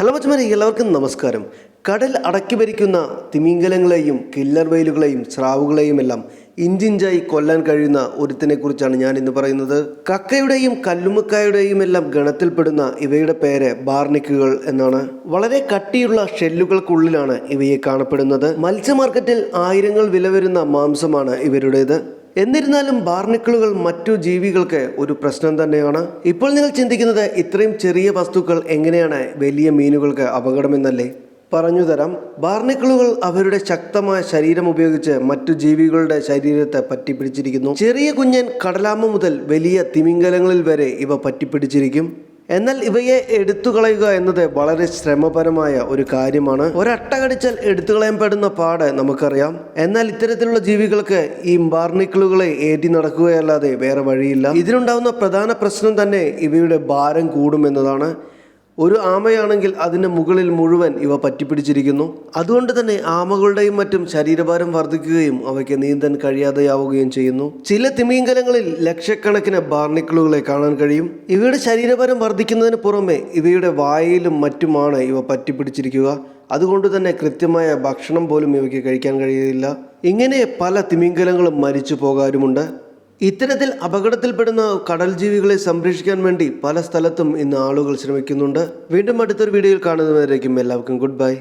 Hello മച്ചമാരെ എല്ലാവർക്കും നമസ്കാരം. കടൽ അടക്കി ഭരിക്കുന്ന തിമിംഗലങ്ങളെയും കില്ലർ വെയിലുകളെയും സ്രാവുകളെയും എല്ലാം ഇഞ്ചിഞ്ചായി കൊല്ലാൻ കഴിയുന്ന ഒരുത്തിനെ കുറിച്ചാണ് ഞാൻ ഇന്ന് പറയുന്നത്. കക്കയുടെയും കല്ലുമുക്കായുടെയും എല്ലാം ഗണത്തിൽപ്പെടുന്ന ഇവയുടെ പേര് ബാർണിക്കുകൾ എന്നാണ്. വളരെ കട്ടിയുള്ള ഷെല്ലുകൾക്കുള്ളിലാണ് ഇവയെ കാണപ്പെടുന്നത്. മത്സ്യ മാർക്കറ്റിൽ ആയിരങ്ങൾ വില വരുന്ന മാംസമാണ് ഇവരുടേത്. എന്നിരുന്നാലും ബാർണിക്കിളുകൾ മറ്റു ജീവികൾക്ക് ഒരു പ്രശ്നം തന്നെയാണ്. ഇപ്പോൾ നിങ്ങൾ ചിന്തിക്കുന്നത് ഇത്രയും ചെറിയ വസ്തുക്കൾ എങ്ങനെയാണ് വലിയ മീനുകൾക്ക് അപകടമെന്നല്ലേ? പറഞ്ഞു തരാം. ബാർണിക്കിളുകൾ അവരുടെ ശക്തമായ ശരീരം ഉപയോഗിച്ച് മറ്റു ജീവികളുടെ ശരീരത്തെ പറ്റിപ്പിടിച്ചിരിക്കുന്നു. ചെറിയ കുഞ്ഞൻ കടലാമ മുതൽ വലിയ തിമിംഗലങ്ങളിൽ വരെ ഇവ പറ്റിപ്പിടിച്ചിരിക്കും. എന്നാൽ ഇവയെ എടുത്തു കളയുക എന്നത് വളരെ ശ്രമപരമായ ഒരു കാര്യമാണ്. ഒരട്ട കടിച്ചാൽ എടുത്തു കളയപ്പെടുന്ന പാട് നമുക്കറിയാം. എന്നാൽ ഇത്തരത്തിലുള്ള ജീവികൾക്ക് ഈ ബാർണിക്കിളുകളെ ഏറ്റി നടക്കുകയല്ലാതെ വേറെ വഴിയില്ല. ഇതിനുണ്ടാവുന്ന പ്രധാന പ്രശ്നം തന്നെ ഇവയുടെ ഭാരം കൂടുമെന്നതാണ്. ഒരു ആമയാണെങ്കിൽ അതിന് മുകളിൽ മുഴുവൻ ഇവ പറ്റിപ്പിടിച്ചിരിക്കുന്നു. അതുകൊണ്ട് തന്നെ ആമകളുടെയും മറ്റും ശരീരഭാരം വർദ്ധിക്കുകയും അവയ്ക്ക് നീന്താൻ കഴിയാതെയാവുകയും ചെയ്യുന്നു. ചില തിമിംഗലങ്ങളിൽ ലക്ഷക്കണക്കിന് ബാർണിക്കിളുകളെ കാണാൻ കഴിയും. ഇവയുടെ ശരീരഭാരം വർദ്ധിക്കുന്നതിന് പുറമെ ഇവയുടെ വായയിലും മറ്റുമാണ് ഇവ പറ്റിപ്പിടിച്ചിരിക്കുക. അതുകൊണ്ട് തന്നെ കൃത്യമായ ഭക്ഷണം പോലും ഇവയ്ക്ക് കഴിക്കാൻ കഴിയില്ല. ഇങ്ങനെ പല തിമിംഗലങ്ങളും മരിച്ചു പോകാറുമുണ്ട്. ഇത്തരത്തിൽ അപകടത്തിൽപ്പെടുന്ന കടൽ ജീവികളെ സംരക്ഷിക്കാൻ വേണ്ടി പല സ്ഥലത്തും ഇന്ന് ആളുകൾ ശ്രമിക്കുന്നുണ്ട്. വീണ്ടും അടുത്തൊരു വീഡിയോയിൽ കാണുന്നവരേക്കും എല്ലാവർക്കും ഗുഡ് ബൈ